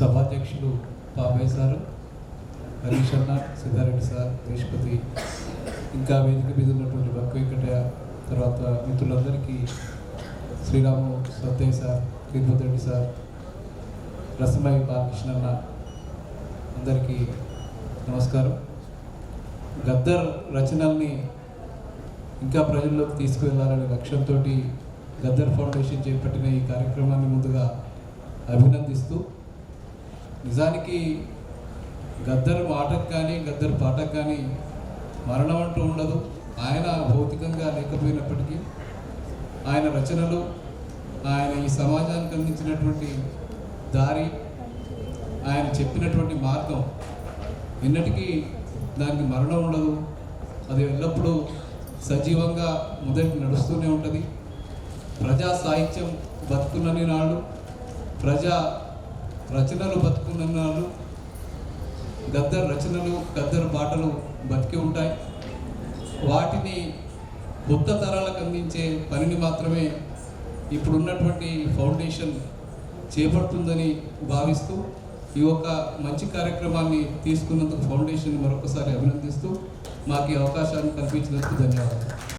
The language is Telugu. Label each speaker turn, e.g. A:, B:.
A: సభాధ్యక్షులు బాబాయ్ సారు హరీష్ అన్న సిద్ధారెడ్డి సార్ దేశపతి ఇంకా వేదిక మీద ఉన్నటువంటి భక్ వెంకటయ్య తర్వాత మిత్రులందరికీ శ్రీరాము సత్తయ్య సార్ తిరుపతి రెడ్డి సార్ రసమయ్య బాలకృష్ణ అన్న అందరికీ నమస్కారం. గద్దర్ రచనల్ని ఇంకా ప్రజల్లోకి తీసుకువెళ్ళాలనే లక్ష్యంతో గద్దర్ ఫౌండేషన్ చేపట్టిన ఈ కార్యక్రమాన్ని ముందుగా అభినందిస్తూ నిజానికి గద్దరు మాటకు కానీ గద్దరు పాటకు కానీ మరణం అంటూ ఉండదు. ఆయన భౌతికంగా లేకపోయినప్పటికీ ఆయన రచనలు ఆయన ఈ సమాజానికి అందించినటువంటి దారి ఆయన చెప్పినటువంటి మార్గం ఎన్నటికీ దానికి మరణం ఉండదు. అది ఎల్లప్పుడూ సజీవంగా మొదటి నడుస్తూనే ఉంటుంది. ప్రజా సాహిత్యం బతుకున్నని నాళ్ళు ప్రజా రచనలు బతుకున్న గద్దర్ రచనలు గద్దర్ పాటలు బతికి ఉంటాయి. వాటిని కొత్త తరాలకు అందించే పనిని మాత్రమే ఇప్పుడున్నటువంటి ఫౌండేషన్ చేపడుతుందని భావిస్తూ ఈ యొక్క మంచి కార్యక్రమాన్ని తీసుకున్నందుకు ఫౌండేషన్ మరొకసారి అభినందిస్తూ మాకు ఈ అవకాశాన్ని కల్పించినందుకు ధన్యవాదాలు.